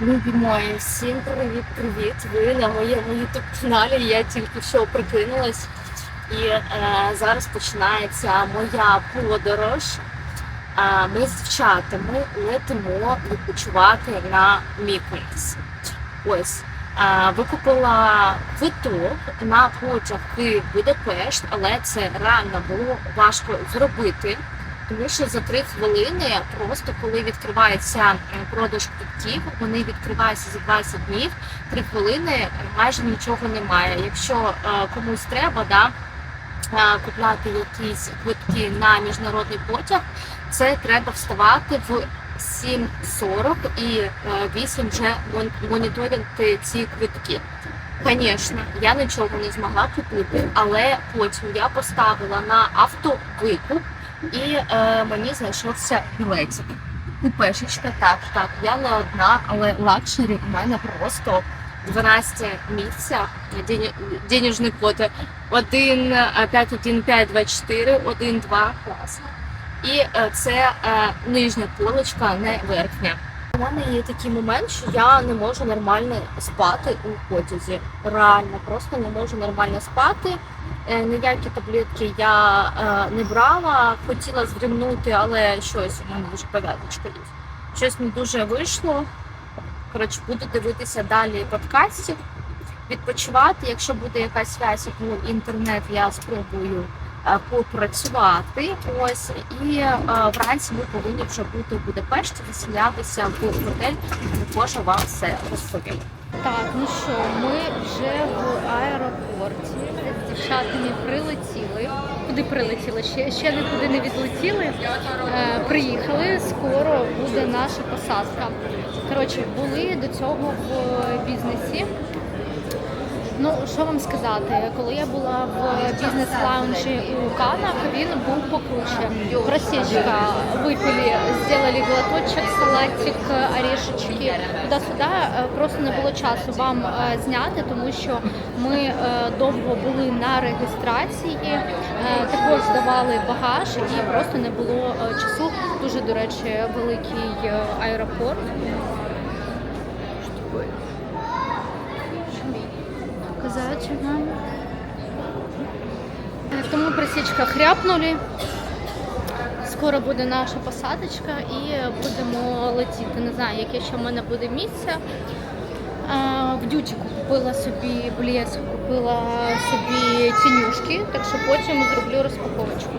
Любі мої, всім привіт-привіт! Ви на моєму ютуб каналі. Я тільки що прикинулась, і е, зараз починається моя подорож. Е, ми з дівчатами летимо відпочивати на Міконос. Ось е, викупила квиток на потяг Київ Будапешт, але це реально було важко зробити. Тому що за три хвилини, просто коли відкривається е, продаж квитків, вони відкриваються за 20 днів. Три хвилини майже нічого немає. Якщо е, комусь треба, да, е, купляти якісь квитки на міжнародний потяг, це треба вставати в 7.40 і е, 8 вже мон- моніторити ці квитки. Звісно, я нічого не змогла купити, але потім я поставила на автовикуп і е, мені знайшовся білетик. Купешечка, так, так, я не одна, але лакшері у мене просто 12 місця. Дені- Денежний код 1, 5, 1, 5, 2, 4, 1, 2, клас. І е, це е, нижня полочка, не верхня. У мене є такий момент, що я не можу нормально спати у потязі. Реально, просто не можу нормально спати. Е, Ніякі таблетки я е, не брала, хотіла здрімнути, але щось у мене дуже пов'язочка ліз. Щось не дуже вийшло. Коротше, буду дивитися далі подкастів, відпочивати. Якщо буде якась зв'язь або інтернет, я спробую е, попрацювати. Ось і вранці ми повинні вже бути в Будапешті, заселятися в готель. Також вам все розповім. Так, ну що, ми вже в аеропорті. З дівчатами прилетіли. Куди прилетіли? Ще, ще нікуди не відлетіли. Е, приїхали, скоро буде наша посадка. Коротше, були до цього в бізнесі. Ну, що вам сказати, коли я була в бізнес-лаунжі у Канах, він був покруче. Просечка випили, зробили глоточок, салатик, орешечки. Туди-сюди Е, просто не було часу вам е, зняти, тому що ми е, довго були на реєстрації, також здавали багаж і просто не було часу. Дуже, до речі, великий аеропорт. Показать. Е, Тому просічка хряпнули. Скоро буде наша посадочка і будемо летіти. Не знаю, яке ще в мене буде місце. В дютіку купила собі блеск, купила собі тінюшки, так що потім зроблю розпаковочку.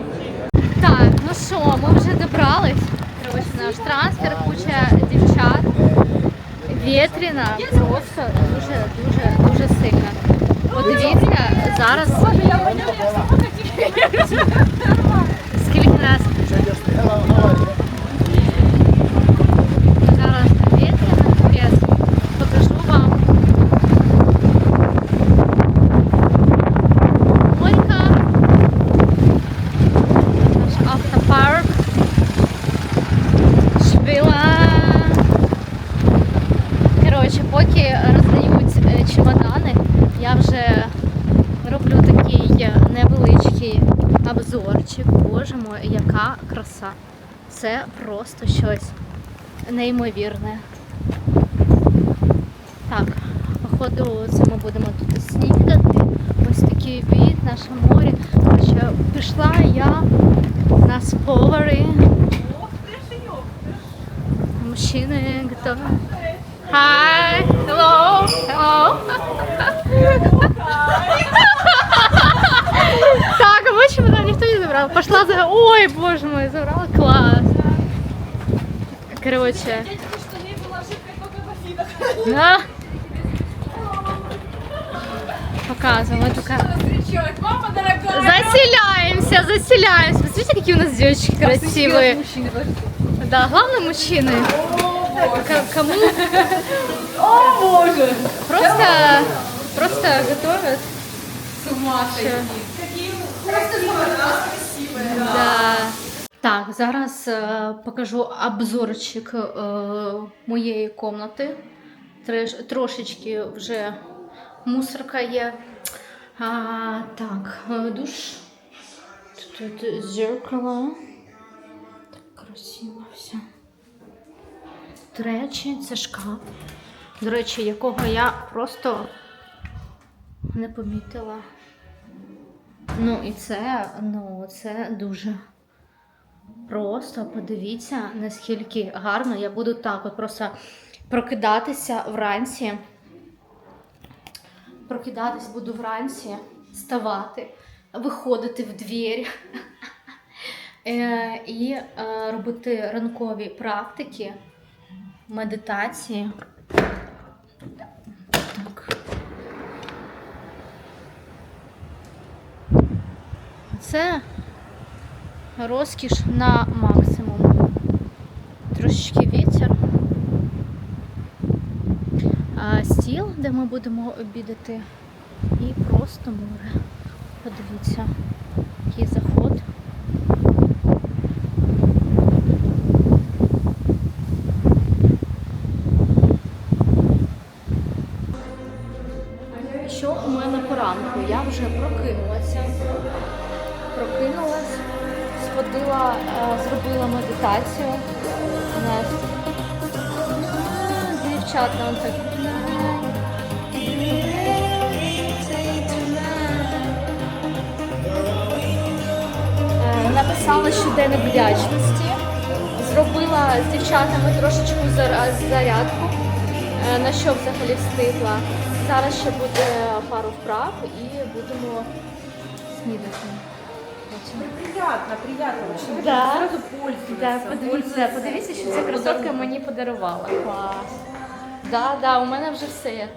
Так, ну що, ми вже добрались. Коротше, наш трансфер, куча дівчат. Вітряна, просто дуже, дуже, сильно. Подивіться, зараз. Скільки раз зараз вітряна, капець. Покажу вам. Морька. Наш автопарк. Шпила. Коротше, поки роздають е, чемодани, я вже роблю такий е, невеличкий обзорчик. Боже мой, яка краса. Це просто щось неймовірне. Так, походу, це ми будемо тут снідати. Ось такий від, наше море. Коротше, пішла я на сповари. Мужчини готові. Hi, hello, hello. Чемодан забрав. Пошла за. Ой, боже мой, забрала клас. Короче. Да. Показываем. Мама дорогая! заселяемся, заселяемся. Посмотрите, какие у нас девочки красивые. Да, главное мужчины. К- Кому О боже! просто, просто готовят. С ума сойти! Какие красивые! Да. Так, зараз е, покажу обзорчик е, моєї комнати. Треш, трошечки вже мусорка є. А, так, е, душ. Тут, тут зеркало. Так красиво все. До речі, це шкаф. До речі, якого я просто не помітила. Ну і це, ну, це дуже просто. Подивіться, наскільки гарно. Я буду так от просто прокидатися вранці. Прокидатись буду вранці, вставати, виходити в двір е, і е, робити ранкові практики, медитації. Так. Це розкіш на максимум. Трошечки вітер. А, стіл, де ми будемо обідати, і просто море. Подивіться, який заход. Що у мене по ранку? Я вже прокинулася. Сходила, е, зробила медитацію. Знаєш, Дівчат нам так. Е, Написала щоденник вдячності. Зробила з дівчатами трошечку зарядку, е, на що взагалі встигла. Зараз ще буде пару вправ і будемо снідати. Приятно, приятно. Очень Да. Сразу пользуется. Да, подивіться, подивіться, що ця красотка мені подарувала. Клас. Да, да, у мене вже все. є.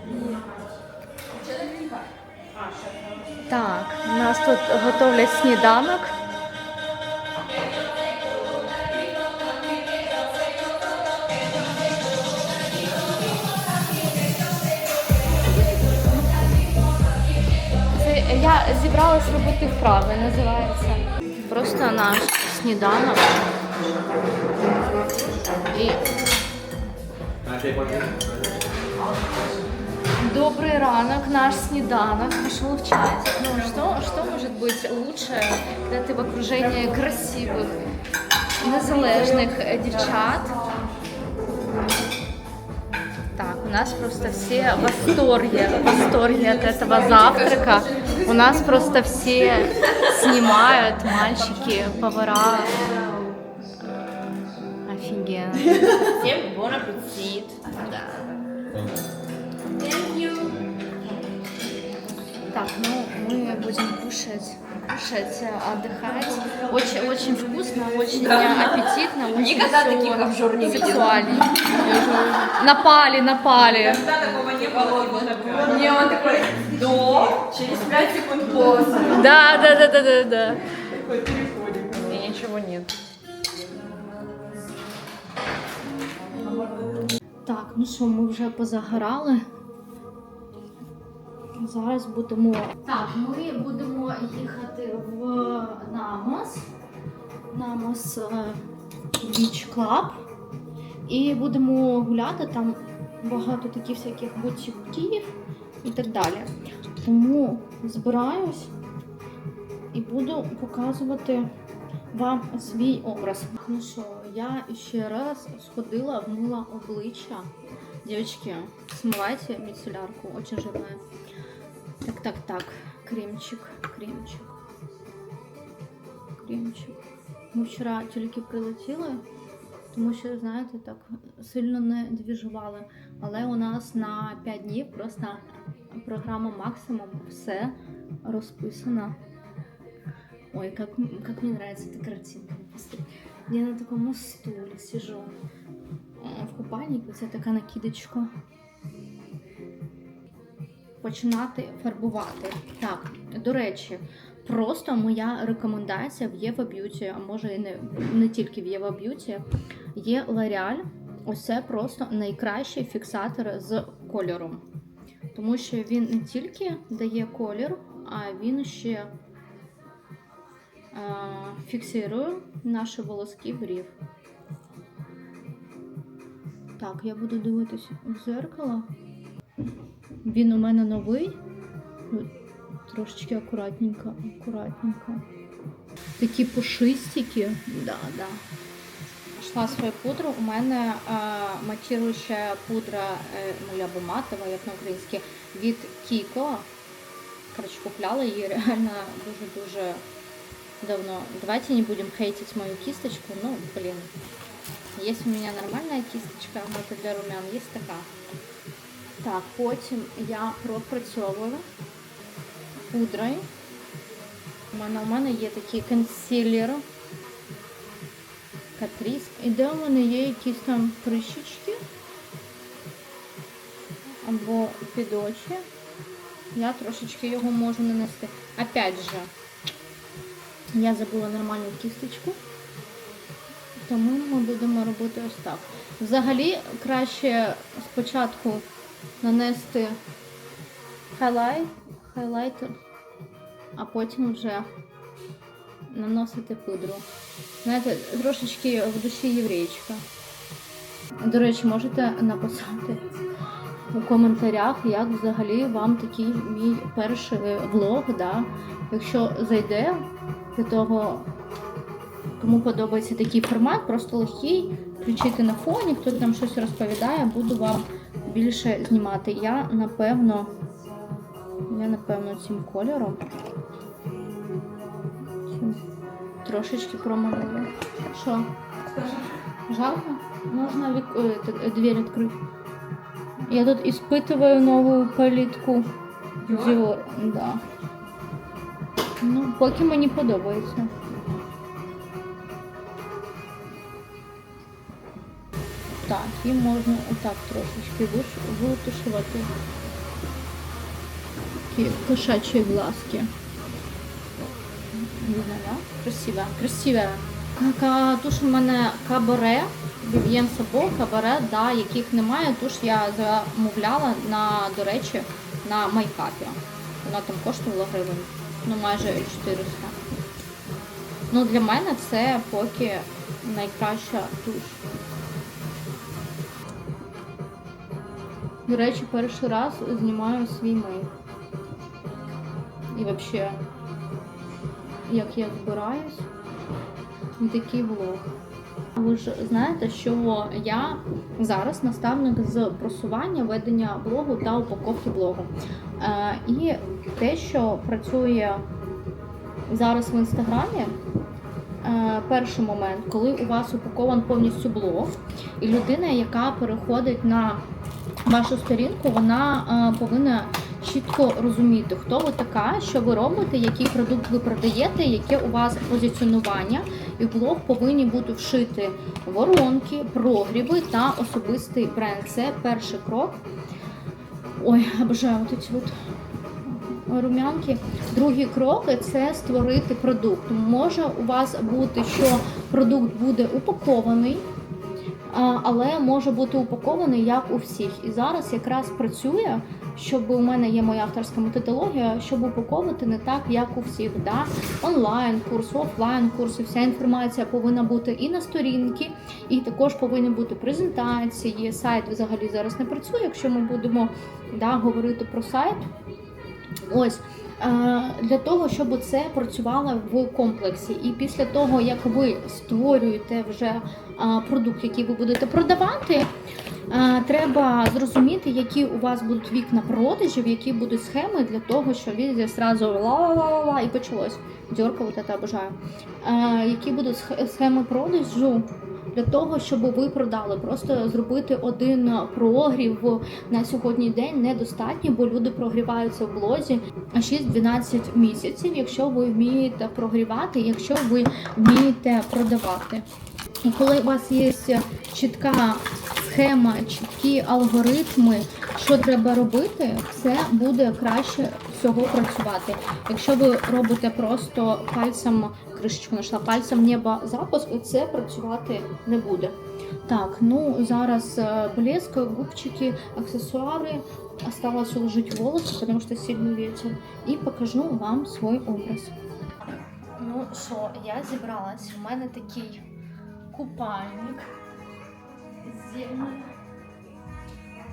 Так, у нас тут готовлять сніданок. я зібралась робити вправи, називається. Просто наш сніданок. І Добрый ранок, наш снеданок пошел в чатик. Ну что, что может быть лучше, когда ты в окружении красивых, незалежних э, девчат? Так, у нас просто все в восторге, в восторге от этого завтрака. У нас просто все снимают, мальчики, повара. Офигенно. Всім бон апетит. Так, ну мы будем кушать, кушать, э, отдыхать. Очень, очень вкусно, очень аппетитно, очень Никогда таких обжор не сексуально. Напали, напали. Когда такого не было? Не, он такой, до, через 5 секунд после. Да, да, да, да, да, да. Такой переходим. І нічого нет. Так, ну що, ми вже позагорали. Зараз будемо. Так, ми будемо їхати в Намос. Намос Біч Клаб. І будемо гуляти там багато таких всяких бутіків і так далі. Тому збираюсь і буду показувати вам свій образ. Ну що, я ще раз сходила, вмила обличчя. Девочки, смывайте мицеллярку, очень жирная. Так, так, так, кремчик, кремчик, кремчик. Ми вчора тільки прилетіли, тому що, знаєте, так сильно не двіжували. Але у нас на 5 днів просто програма максимум, все розписано. Ой, как, как мне нравится эта картинка. Я на такому стулі сижу. Е, В купальнику це така накидочка. Починати фарбувати. Так, до речі, просто моя рекомендація в Єва Б'юті, а може і не, не тільки в Єва Б'юті, є. Ось це просто найкращий фіксатор з кольором. Тому що він не тільки дає колір, а він ще е, фіксує наші волоски в рів. Так, я буду дивитися в зеркало. Він у мене новий. Трошечки акуратненько, акуратненько. Такі пушистики. Да, да. Знайшла свою пудру. У мене е, матіруюча пудра е, ну, або матова, як на українській, від Kiko. Коротше, купляла її реально дуже-дуже давно. Давайте не будем хейтить мою кисточку. Ну, блин. Есть у меня нормальная кисточка, но для румян, есть така. Так, потім я пропрацьовую пудрою. У мене, у мене є такий консилер. Катріс. І де у мене є якісь там прищечки або під очі. Я трошечки його можу нанести. Опять же, я забула нормальну кісточку. Тому ми будемо робити ось так. Взагалі краще спочатку нанести хайлайт, хайлайтер, а потім вже наносити пудру. Знаєте, трошечки в душі єврейчика. До речі, можете написати у коментарях, як взагалі вам такий мій перший влог, да? якщо зайде до того, кому подобається такий формат, просто легкий, включити на фоні, хто там щось розповідає, буду вам більше знімати. Я напевно, я напевно цим кольором трошечки промалюю. Що? Жалко? Можна від... е, т- дверь відкрити? Я тут испытываю новую палітку Dior. Да. Ну, поки мені подобається. Так, і можна отак трошечки витушувати. Такі кошачі глазки. Красиво. Ка- Туш у мене кабаре, Vivien Sabo, кабаре, да, яких немає. Туш я замовляла на, до речі, на майкапі. Вона там коштувала гривень, ну майже 400. Ну, для мене це поки найкраща туш. До речі, перший раз знімаю свій мейк. І взагалі, як я збираюсь, такий влог. Ви ж знаєте, що я зараз наставник з просування ведення блогу та упаковки блогу. Е, і те, що працює зараз в інстаграмі, е, перший момент, коли у вас упакован повністю блог, і людина, яка переходить на вашу сторінку, вона е, повинна чітко розуміти, хто ви така, що ви робите, який продукт ви продаєте, яке у вас позиціонування, і в блог повинні бути вшити воронки, прогріви та особистий бренд. Це перший крок. Ой, обожаю ці от рум'янки. Другий крок це створити продукт. Може у вас бути, що продукт буде упакований. Але може бути упакований як у всіх. І зараз якраз працює, щоб у мене є моя авторська методологія, щоб упаковувати не так, як у всіх. Да? Онлайн курс, офлайн курси, вся інформація повинна бути і на сторінки, і також повинні бути презентації. Сайт взагалі зараз не працює. Якщо ми будемо да, говорити про сайт, ось. е, Для того, щоб це працювало в комплексі, і після того, як ви створюєте вже продукт, який ви будете продавати, треба зрозуміти, які у вас будуть вікна продажів, які будуть схеми для того, щоб він зразу ла-ла-ла-ла і почалось. Дьорка, вот это обожаю. Які будуть схеми продажу для того, щоб ви продали. Просто зробити один прогрів на сьогодні день недостатньо, бо люди прогріваються в блозі 6-12 місяців, якщо ви вмієте прогрівати, якщо ви вмієте продавати. І коли у вас є чітка схема, чіткі алгоритми, що треба робити, це буде краще всього працювати. Якщо ви робите просто пальцем кришечку знайшла, пальцем неба запуск, це працювати не буде. Так, ну зараз е, блеск, губчики, аксессуары. Осталось уложить волосы, потому что сильный ветер. И покажу вам свой образ. Ну що, я зібралась. У мене такий купальник. Зелень.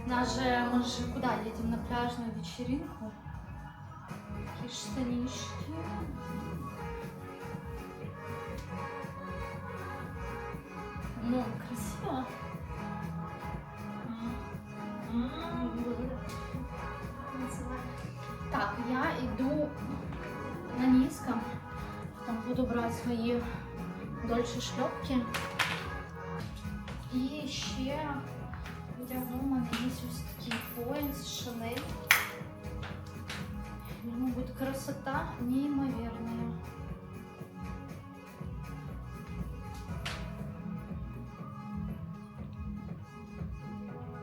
Нас же, мы же куда едем? На пляжную вечеринку. Такие штанишки. Ну, красиво. Так, я иду на низком. Там буду брать свої дольші шльопки. І ще вдягну, у мене є ось такий пояс, шанель. Ну, будет красота неимоверная.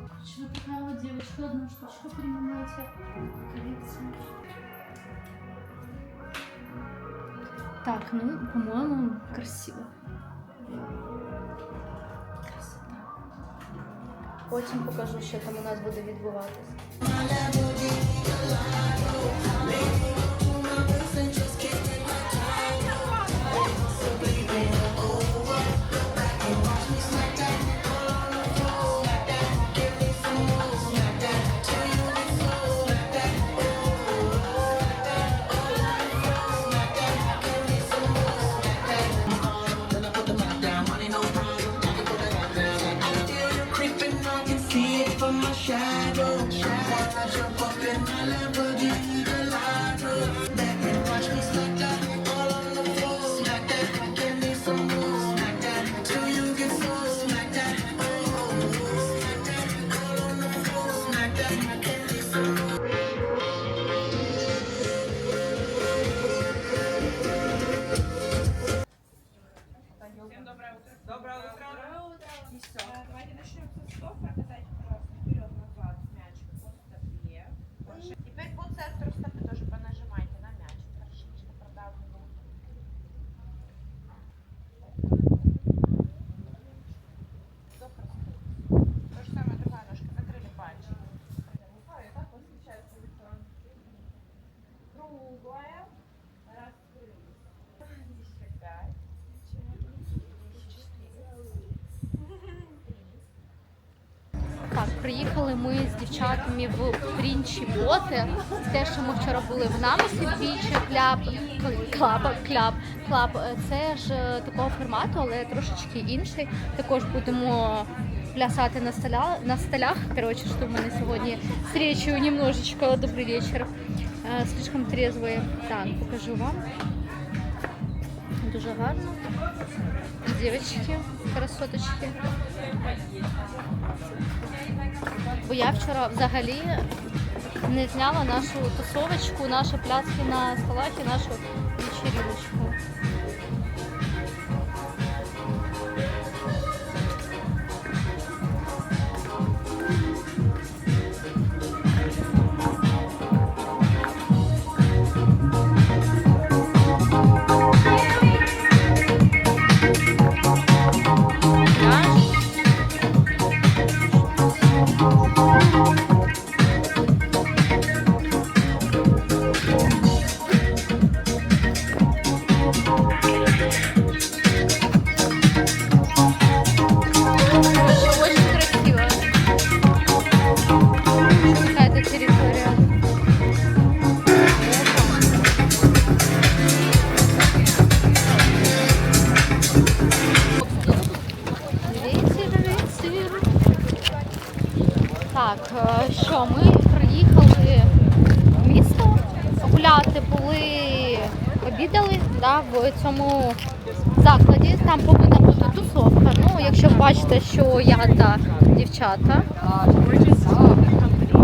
Короче, вот такая вот девочка, одна штучка принимайте коллекцию. Так, ну, по-моему, красиво. Потім покажу, що там у нас буде відбуватися. shadow. shadow, jump up in my life. Приїхали ми з дівчатами в інші боти. Те, що ми вчора були в намислі бічі, кляп, клаб, клаб, клаб. Це ж е, такого формату, але трошечки інший. Також будемо плясати на столях. На столях. Коротше, що в мене сьогодні з немножечко добрий вечір. Е, Слишком трезвої. Так, покажу вам. Дуже гарно. Дівчатки, красоточки. Бо я вчора взагалі не зняла нашу тусовочку, наші пляски на столах і нашу вечериночку. В цьому закладі. Там повинна бути тусовка. Ну, якщо бачите, що я та дівчата,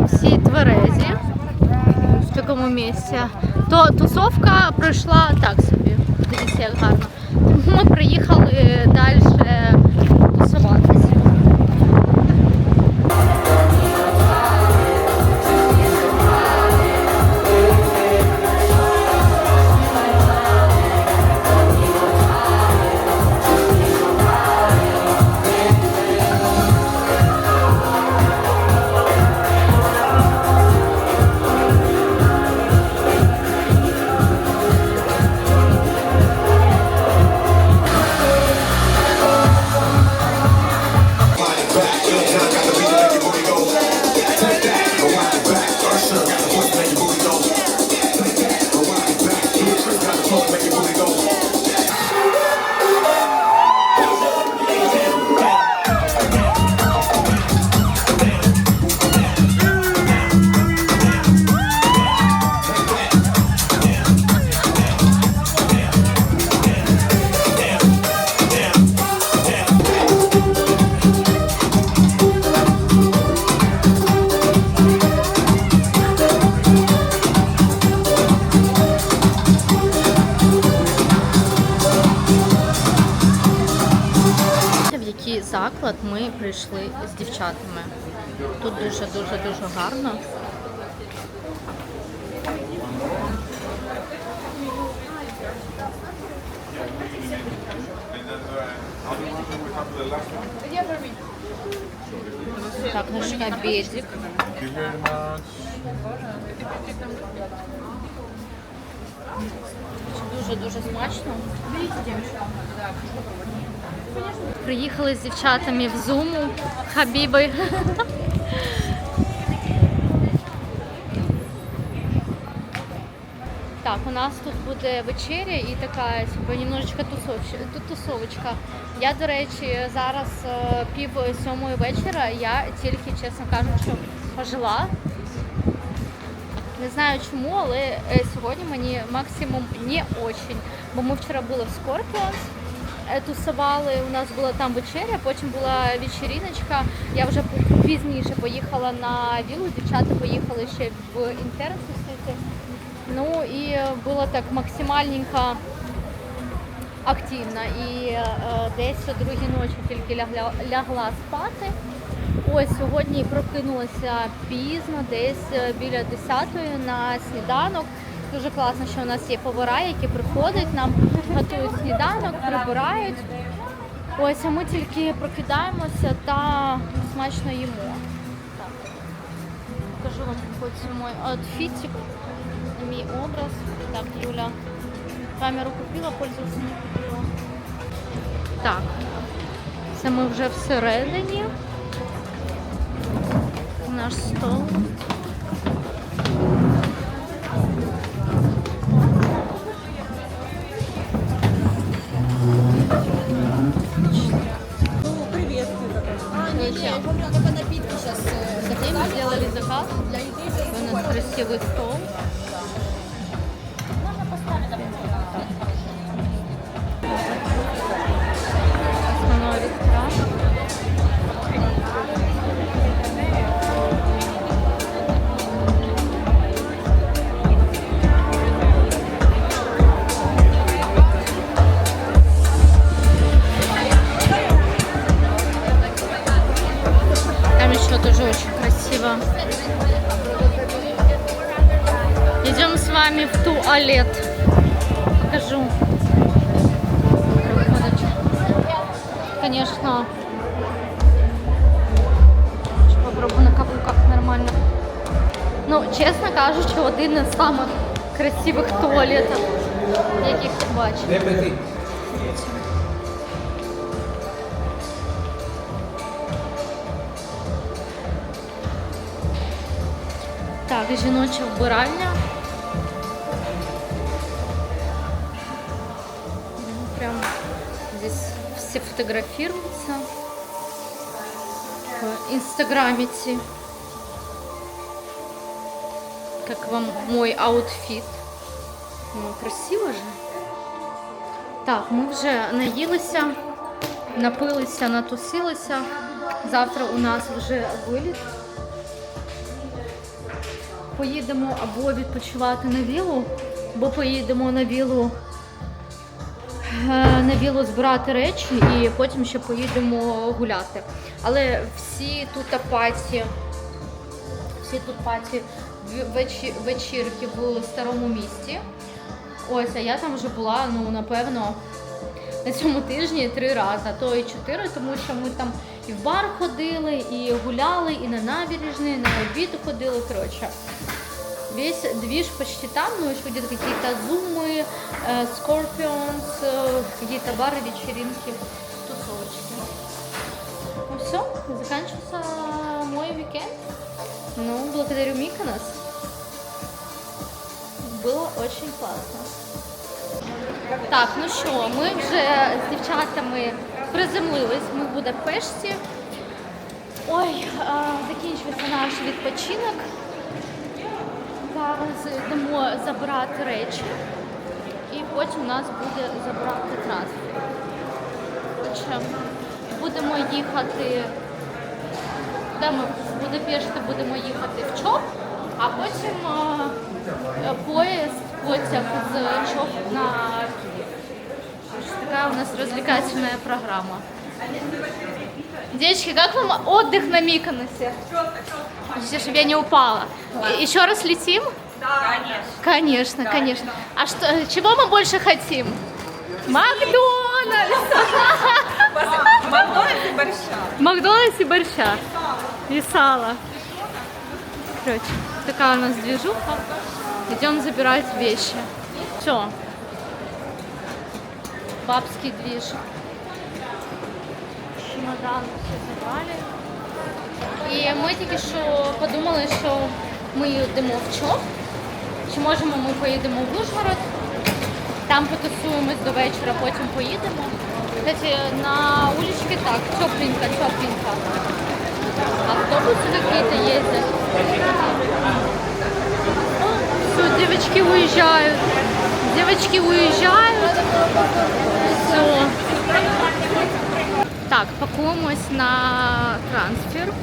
всі тверезі в такому місці, то тусовка пройшла так собі. Дивіться, як гарно. Ми приїхали далі тусуватися. the beat to make your go. Дівчатами. Тут дуже дуже дуже гарно. Так, наш обедик. Thank you very much. Приїхали з дівчатами в зуму Хабіби. Так, у нас тут буде вечеря і така немножечко тусовочка. Я, до речі, зараз е, пів сьомої вечора. Я тільки, чесно кажучи, пожила. Не знаю чому, але е, сьогодні мені максимум не очень. Бо ми вчора були в Scorpions, тусували, у нас була там вечеря, потім була вечеріночка. Я вже пізніше поїхала на вілу, дівчата поїхали ще в інтерн тусити. Ну і було так максимальненько активно. І е, десь о другій ночі тільки лягла, лягла спати. Ось сьогодні прокинулася пізно, десь е, біля 10-ї на сніданок. Дуже класно, що у нас є повара, які приходять, нам готують сніданок, прибирають. Ось, а ми тільки прокидаємося та смачно їмо. Покажу вам потім мій аутфітик, мій образ. Так, Юля. Камеру купила, пользуватися не купила. Так, це ми вже всередині. Наш стол. Конечно. Ще Попробую на каблуках нормально. Ну, чесно кажучи, один із самих красивих туалетів, яких я бачила. Так, жіноча вбиральня. Все фотографируются. Инстаграмите. Как вам мой аутфит? Ну, красиво же. Так, ми вже наїлися, напилися, натусилися. Завтра у нас вже виліт. Поїдемо або відпочивати на вілу, або поїдемо на вілу на вілу збирати речі і потім ще поїдемо гуляти. Але всі тут паті, всі тут паті вечірки в старому місті. Ось, а я там вже була, ну, напевно, на цьому тижні три рази, а то і чотири, тому що ми там і в бар ходили, і гуляли, і на набережні, і на обід ходили. Коротше, весь движ почти там, ну еще где-то какие-то зумы, э, Scorpions, э, какие-то бары, вечеринки, тусовочки. Ну все, заканчивается мой уикенд. Ну, благодарю Миконос. Было очень классно. Так, ну що, ми вже з дівчатами приземлились, ми в Будапешті. Ой, а, закінчується наш відпочинок. Зараз йдемо забирати речі, і потім нас буде забирати трансфер. Отже, будемо їхати, де ми з Будапешта будемо їхати в ЧОП, а потім е, поїзд, потяг з ЧОП на Київ. Така у нас розвлекательна програма. Девочки, как вам отдых на Миконосе? Чтобы я не упала. Еще раз летим? Конечно, конечно. А что, чего мы больше хотим? Макдональдс! Макдональдс и борща. Макдональдс и борща. И сало. Короче, такая у нас движуха. Идем забирать вещи. Все. Бабский движ. Чемодан все забрали. І ми тільки що подумали, що ми йдемо в ЧОП. Чи можемо ми поїдемо в Ужгород? Там потусуємось до вечора, потім поїдемо. Кстати, на уличке так, тепленько, тепленько. Автобусы какие-то ездят. Все, девочки уезжают. Девочки уезжают. Все. Так, пакуємось на трансфер.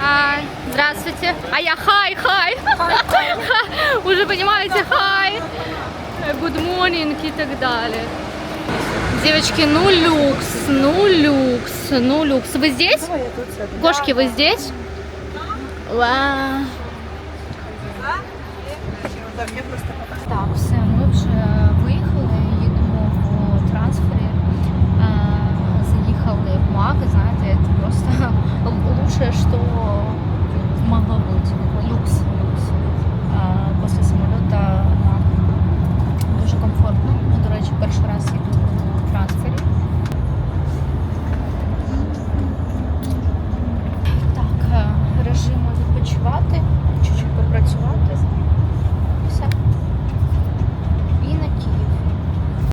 Хай, здравствуйте. А я хай, хай. Уже понимаете, хай. Good morning и так далее. Девочки, ну люкс, ну люкс, ну люкс. Вы здесь? Кошки, вы здесь? Вау. Так, все, флага, знаете, это просто лучшее, что могло быть. Люкс, люкс. После самолета дуже комфортно. Ну, до речі, перший раз їду в трансфері. Так, е, режим відпочивати, чуть-чуть попрацювати. Все. І на Київ.